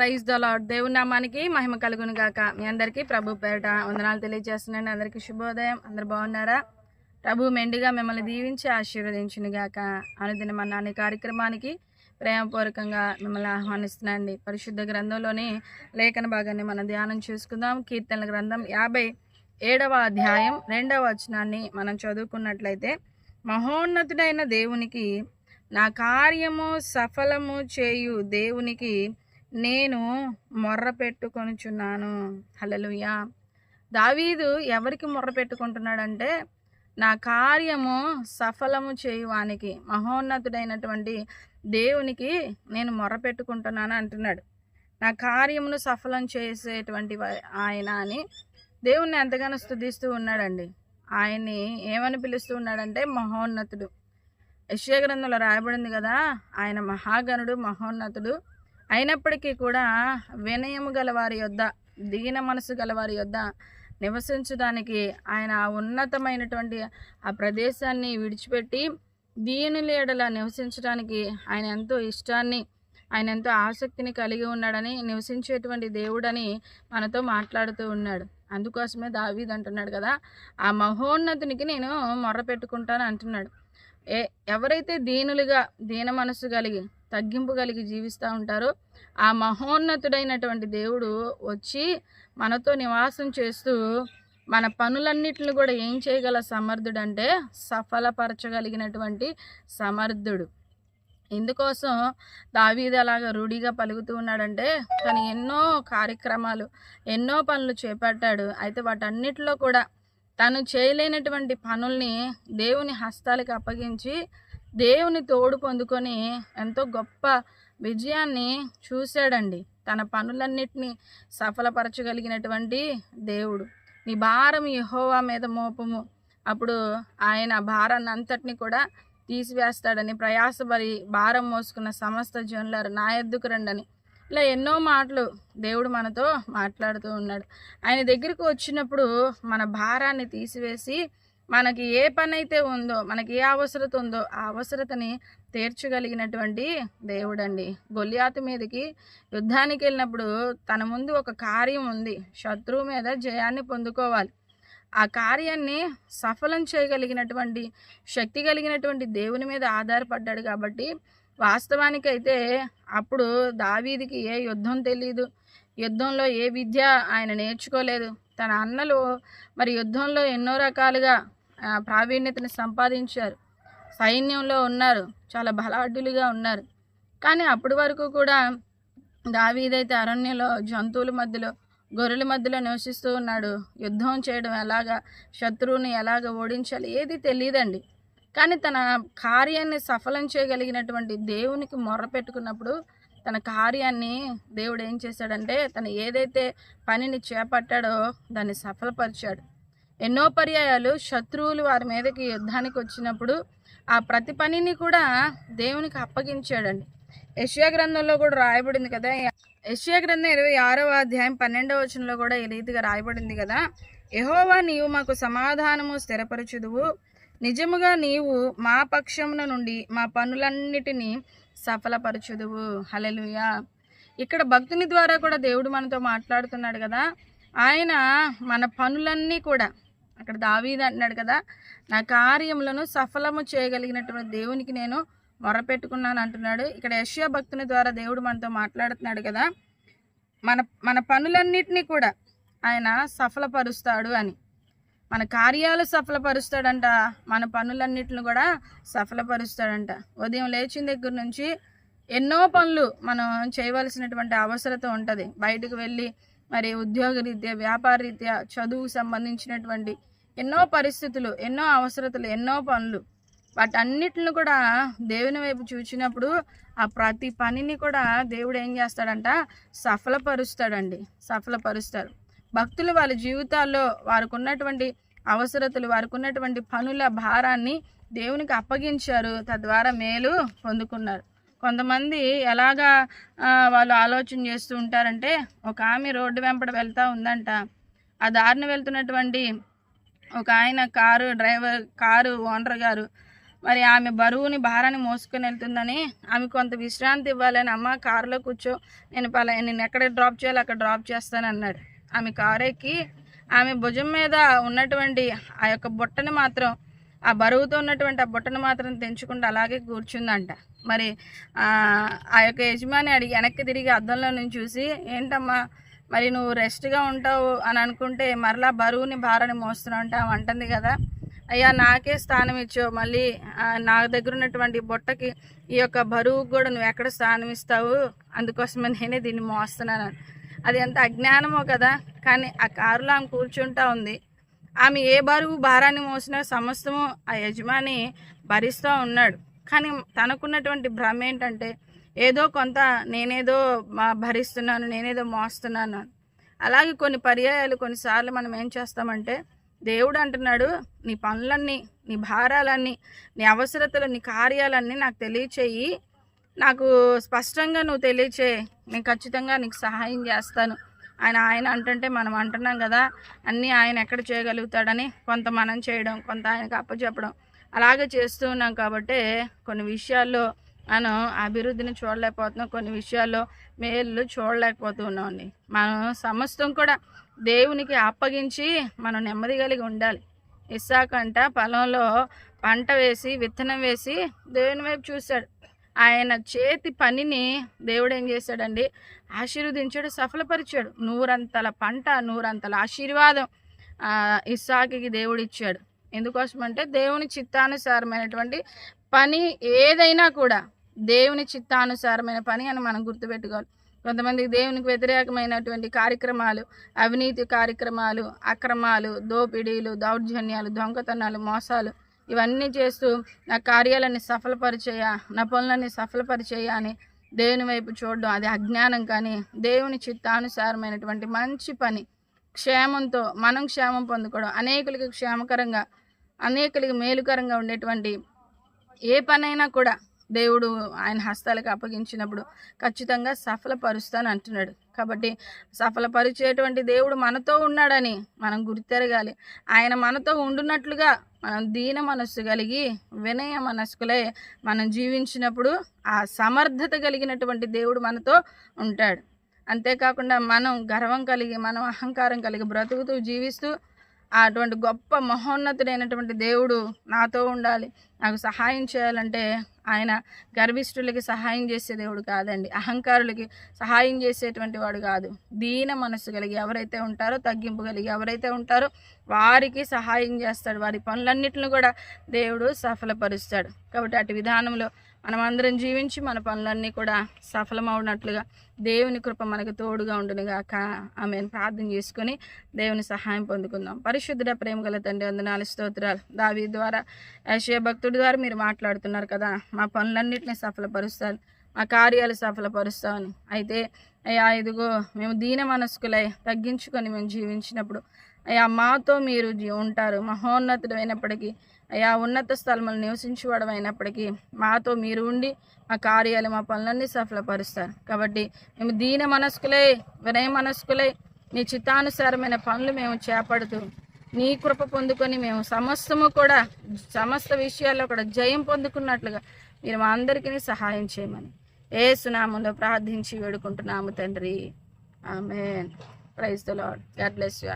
Praise the దేవుని నామానికి మహిమ కలుగును గాక. మీ అందరికీ ప్రభు పేరిట వందనాలు తెలియజేస్తున్నాను. అందరికీ శుభోదయం. అందరు బాగున్నారా? ప్రభు మెండుగా మిమ్మల్ని దీవించి ఆశీర్వదించును గాక. అనుదిన అనే కార్యక్రమానికి ప్రేమపూర్వకంగా మిమ్మల్ని ఆహ్వానిస్తున్నాండి పరిశుద్ధ గ్రంథంలోని లేఖన భాగాన్ని మనం ధ్యానం చేసుకుందాం. కీర్తనల గ్రంథం యాభై ఏడవ అధ్యాయం రెండవ వచనాన్ని మనం చదువుకున్నట్లయితే మహోన్నతుడైన దేవునికి నా కార్యము సఫలము చేయు దేవునికి నేను మొర్ర పెట్టుకొనుచున్నాను. హలలుయా దావీదు ఎవరికి మొర్ర పెట్టుకుంటున్నాడంటే నా కార్యము సఫలము చేయువానికి మహోన్నతుడైనటువంటి దేవునికి నేను మొర్ర పెట్టుకుంటున్నాను అంటున్నాడు. నా కార్యమును సఫలం చేసేటువంటి ఆయన అని దేవుణ్ణి ఎంతగానో స్థుతిస్తూ ఉన్నాడండి. ఆయన్ని ఏమని పిలుస్తూ ఉన్నాడంటే మహోన్నతుడు. యశ్య గ్రంథంలో రాయబడింది కదా ఆయన మహాగణుడు మహోన్నతుడు. అయినప్పటికీ కూడా వినయము గల వారి యొద్ద దీన మనసు గల వారి యొద్ద నివసించడానికి ఆయన ఆ ఉన్నతమైనటువంటి ఆ ప్రదేశాన్ని విడిచిపెట్టి దీనుల ఎడల నివసించడానికి ఆయన ఎంతో ఇష్టాన్ని ఆయన ఎంతో ఆసక్తిని కలిగి ఉన్నాడని నివసించేటువంటి దేవుడని మనతో మాట్లాడుతూ ఉన్నాడు. అందుకోసమే దావీద్ అంటున్నాడు కదా ఆ మహోన్నతునికి నేను మొర్ర పెట్టుకుంటాను అంటున్నాడు. ఏ ఎవరైతే దీనులుగా దీన మనస్సు కలిగి తగ్గింపు కలిగి జీవిస్తూ ఉంటారో ఆ మహోన్నతుడైనటువంటి దేవుడు వచ్చి మనతో నివాసం చేస్తూ మన పనులన్నిటిని కూడా ఏం చేయగల సమర్థుడు అంటే సఫలపరచగలిగినటువంటి సమర్థుడు. ఇందుకోసం దావీది అలాగా రూఢిగా పలుకుతూ ఉన్నాడంటే తను ఎన్నో కార్యక్రమాలు ఎన్నో పనులు చేపట్టాడు. అయితే వాటన్నిటిలో కూడా తను చేయలేనటువంటి పనుల్ని దేవుని హస్తాలకు అప్పగించి దేవుని తోడు పొందుకొని ఎంతో గొప్ప విజయాన్ని చూశాడండి. తన పనులన్నిటినీ సఫలపరచగలిగినటువంటి దేవుడు. నీ భారం యహోవా మీద మోపము. అప్పుడు ఆయన భారాన్ని అంతటిని కూడా తీసివేస్తాడని ప్రయాసపడి భారం మోసుకున్న సమస్త జనులారు నా ఎద్దుకు రండని. ఇలా ఎన్నో మాటలు దేవుడు మనతో మాట్లాడుతూ ఉన్నాడు. ఆయన దగ్గరికి వచ్చినప్పుడు మన భారాన్ని తీసివేసి మనకి ఏ పని అయితే ఉందో మనకి ఏ అవసరత ఉందో ఆ అవసరతని తీర్చగలిగినటువంటి దేవుడండి. గొల్లియాతు మీదకి యుద్ధానికి వెళ్ళినప్పుడు తన ముందు ఒక కార్యం ఉంది. శత్రువు మీద జయాన్ని పొందుకోవాలి. ఆ కార్యాన్ని సఫలం చేయగలిగినటువంటి శక్తి కలిగినటువంటి దేవుని మీద ఆధారపడ్డాడు కాబట్టి వాస్తవానికైతే అప్పుడు దావీదికి ఏ యుద్ధం తెలియదు యుద్ధంలో ఏ విద్య ఆయన నేర్చుకోలేదు. తన అన్నలు మరి యుద్ధంలో ఎన్నో రకాలుగా ప్రావీణ్యతను సంపాదించారు. సైన్యంలో ఉన్నారు. చాలా బలాఢ్యులుగా ఉన్నారు. కానీ అప్పటి వరకు కూడా దావీదైతే అరణ్యంలో జంతువుల మధ్యలో గొర్రెల మధ్యలో నివసిస్తూ ఉన్నాడు. యుద్ధం చేయడం ఎలాగా శత్రువుని ఎలాగ ఓడించాలి ఏది తెలియదండి కానీ తన కార్యాన్ని సఫలం చేయగలిగినటువంటి దేవునికి మొర్ర పెట్టుకున్నప్పుడు తన కార్యాన్ని దేవుడు ఏం చేశాడంటే తను ఏదైతే పనిని చేపట్టాడో దాన్ని సఫలపరిచాడు. ఎన్నో పర్యాయాలు శత్రువులు వారి మీదకి యుద్ధానికి వచ్చినప్పుడు ఆ ప్రతి పనిని కూడా దేవునికి అప్పగించాడండి. యశ్యా గ్రంథంలో కూడా రాయబడింది కదా. యశ్యా గ్రంథం ఇరవై ఆరవ అధ్యాయం పన్నెండవ వచనంలో కూడా ఈ రీతిగా రాయబడింది కదా. యహోవా నీవు మాకు సమాధానము స్థిరపరచుదువు. నిజముగా నీవు మా పక్షమున నుండి మా పనులన్నిటినీ సఫలపరచుదువు. హల్లెలూయా. ఇక్కడ భక్తుని ద్వారా కూడా దేవుడు మనతో మాట్లాడుతున్నాడు కదా. ఆయన మన పనులన్నీ కూడా అక్కడ దావీది అంటున్నాడు కదా నా కార్యములను సఫలము చేయగలిగినటువంటి దేవునికి నేను మొరపెట్టుకున్నాను అంటున్నాడు. ఇక్కడ యశ్యా భక్తుని ద్వారా దేవుడు మనతో మాట్లాడుతున్నాడు కదా మన మన పనులన్నిటినీ కూడా ఆయన సఫలపరుస్తాడు అని. మన కార్యాలు సఫలపరుస్తాడంట మన పనులన్నిటిని కూడా సఫలపరుస్తాడంట. ఉదయం లేచిన దగ్గర నుంచి ఎన్నో పనులు మనం చేయవలసినటువంటి అవసరత ఉంటుంది. బయటకు వెళ్ళి మరి ఉద్యోగ రీత్యా వ్యాపార రీత్యా చదువుకు సంబంధించినటువంటి ఎన్నో పరిస్థితులు ఎన్నో అవసరతలు ఎన్నో పనులు. వాటన్నిటిని కూడా దేవుని వైపు చూచినప్పుడు ఆ ప్రతి పనిని కూడా దేవుడు ఏం చేస్తాడంట? సఫలపరుస్తాడండి. సఫలపరుస్తారు. భక్తులు వాళ్ళ జీవితాల్లో వారికి ఉన్నటువంటి అవసరతలు వారికి ఉన్నటువంటి పనుల భారాన్ని దేవునికి అప్పగించారు. తద్వారా మేలు పొందుకున్నారు. కొంతమంది ఎలాగా వాళ్ళు ఆలోచన చేస్తూ ఉంటారంటే ఒక ఆమె రోడ్డు వెంపడ వెళ్తూ ఉందంట. ఆ దారిని వెళ్తున్నటువంటి ఒక ఆయన కారు డ్రైవర్ కారు ఓనర్ గారు మరి ఆమె బరువుని భారాన్ని మోసుకొని వెళ్తుందని ఆమె కొంత విశ్రాంతి ఇవ్వాలని అమ్మ కారులో కూర్చో నేను పలా నేను ఎక్కడ డ్రాప్ చేయాలో అక్కడ డ్రాప్ చేస్తాను అన్నాడు. ఆమె కారు ఎక్కి ఆమె భుజం మీద ఉన్నటువంటి ఆ యొక్క బుట్టని మాత్రం ఆ బరువుతో ఉన్నటువంటి ఆ బుట్టను మాత్రం తెంచుకుంటూ అలాగే కూర్చుందంట. మరి ఆ యొక్క యజమాని అడిగి వెనక్కి తిరిగి అద్దంలో నుంచి చూసి ఏంటమ్మా మరి నువ్వు రెస్ట్గా ఉంటావు అని అనుకుంటే మరలా బరువుని భారాన్ని మోస్తున్నావు అంటే ఆమె అంటుంది కదా. అయ్యా నాకే స్థానం ఇచ్చావు. మళ్ళీ నా దగ్గర ఉన్నటువంటి బుట్టకి ఈ యొక్క బరువు కూడా నువ్వు ఎక్కడ స్థానం ఇస్తావు? అందుకోసమే నేనే దీన్ని మోస్తున్నాను. అది ఎంత అజ్ఞానమో కదా. కానీ ఆ కారులో ఆమె కూర్చుంటా ఉంది. ఆమె ఏ బరువు భారాన్ని మోసినా సమస్తము ఆ యజమాని భరిస్తూ ఉన్నాడు. కానీ తనకున్నటువంటి భ్రమ ఏంటంటే ఏదో కొంత నేనేదో మా భరిస్తున్నాను నేనేదో మోస్తున్నాను. అలాగే కొన్ని పర్యాయాలు కొన్నిసార్లు మనం ఏం చేస్తామంటే దేవుడు అంటున్నాడు నీ పనులన్నీ నీ భారాలన్నీ నీ అవసరతలు నీ కార్యాలన్నీ నాకు తెలియచేయి. నాకు స్పష్టంగా నువ్వు తెలియచేయి. నేను ఖచ్చితంగా నీకు సహాయం చేస్తాను. ఆయన ఆయన అంటుంటే మనం అంటున్నాం కదా అన్నీ ఆయన ఎక్కడ చేయగలుగుతాడని కొంత మనం చేయడం కొంత ఆయనకు అప్పచెప్పడం. అలాగే చేస్తూ ఉన్నాం కాబట్టి కొన్ని విషయాల్లో మనం అభివృద్ధిని చూడలేకపోతున్నాం. కొన్ని విషయాల్లో మేలు చూడలేకపోతున్నామండి. మనం సమస్తం కూడా దేవునికి అప్పగించి మనం నెమ్మది కలిగి ఉండాలి. ఇస్సాకంట పొలంలో పంట వేసి విత్తనం వేసి దేవుని వైపు చూశాడు. ఆయన చేతి పనిని దేవుడు ఏం చేశాడండి? ఆశీర్వదించాడు సఫలపరిచాడు. నూరంతల పంట నూరంతల ఆశీర్వాదం ఇస్సాకి దేవుడు ఇచ్చాడు ఎందుకోసం అంటే దేవుని చిత్తానుసారమైనటువంటి పని ఏదైనా కూడా దేవుని చిత్తానుసారమైన పని అని మనం గుర్తుపెట్టుకోవాలి. కొంతమంది దేవునికి వ్యతిరేకమైనటువంటి కార్యక్రమాలు అవినీతి కార్యక్రమాలు అక్రమాలు దోపిడీలు దౌర్జన్యాలు దొంగతనాలు మోసాలు ఇవన్నీ చేస్తూ నా కార్యాలన్నీ సఫలపరిచేయ నా పనులన్నీ సఫలపరిచేయ అని దేవుని వైపు చూడడం అది అజ్ఞానం కానీ దేవుని చిత్తానుసారమైనటువంటి మంచి పని క్షేమంతో మనం క్షేమం పొందుకోవడం అనేకులకి క్షేమకరంగా అనేకులకి మేలుకరంగా ఉండేటువంటి ఏ పనైనా కూడా దేవుడు ఆయన హస్తాలకు అప్పగించినప్పుడు ఖచ్చితంగా సఫలపరుస్తాను అంటున్నాడు. కాబట్టి సఫలపరిచేటువంటి దేవుడు మనతో ఉన్నాడని మనం గుర్తెరగాలి. ఆయన మనతో ఉండున్నట్లుగా మనం దీన మనస్సు కలిగి వినయ మనస్కులే మనం జీవించినప్పుడు ఆ సమర్థత కలిగినటువంటి దేవుడు మనతో ఉంటాడు. అంతేకాకుండా మనం గర్వం కలిగి మనం అహంకారం కలిగి బ్రతుకుతూ జీవిస్తూ అటువంటి గొప్ప మహోన్నతుడైనటువంటి దేవుడు నాతో ఉండాలి. నాకు సహాయం చేయాలంటే ఆయన గర్విష్ఠులకి సహాయం చేసే దేవుడు కాదండి. అహంకారులకి సహాయం చేసేటువంటి వాడు కాదు. దీన మనస్సు కలిగి ఎవరైతే ఉంటారో తగ్గింపు కలిగి ఎవరైతే ఉంటారో వారికి సహాయం చేస్తాడు. వారి పనులన్నింటిని కూడా దేవుడు సఫలపరుస్తాడు. కాబట్టి అటు విధానంలో మనం అందరం జీవించి మన పనులన్నీ కూడా సఫలమవునట్లుగా దేవుని కృప మనకు తోడుగా ఉండునుగాక. ఆమెను. ప్రార్థన చేసుకొని దేవుని సహాయం పొందుకుందాం. పరిశుద్ధుడ ప్రేమ గల తండ్రి వందనాలు స్తోత్రాలు. దావి ద్వారా యశయ భక్తుడి ద్వారా మీరు మాట్లాడుతున్నారు కదా. మా పనులన్నింటినీ సఫలపరుస్తారు మా కార్యాలు సఫలపరుస్తామని అయితే అయ్యా ఇదిగో మేము దీన మనస్కులై తగ్గించుకొని మేము జీవించినప్పుడు అయ్యా మాతో మీరు ఉంటారు. మహోన్నతుడు అయినప్పటికీ ఉన్నత స్థలములు నివసించేవాడు అయినప్పటికీ మాతో మీరు ఉండి మా కార్యాలు మా పనులన్నీ సఫలపరుస్తారు. కాబట్టి మేము దీన మనస్కులై వినయ మనస్కులై నీ చిత్తానుసారమైన పనులు మేము చేపడుతూ నీ కృప పొందుకొని మేము సమస్తము కూడా సమస్త విషయాల్లో కూడా జయం పొందుకున్నట్లుగా మీరు మా అందరికీ సహాయం చేయమని ఏ సునామంలో ప్రార్థించి వేడుకుంటున్నాము తండ్రి. ఆమె praise the Lord God bless you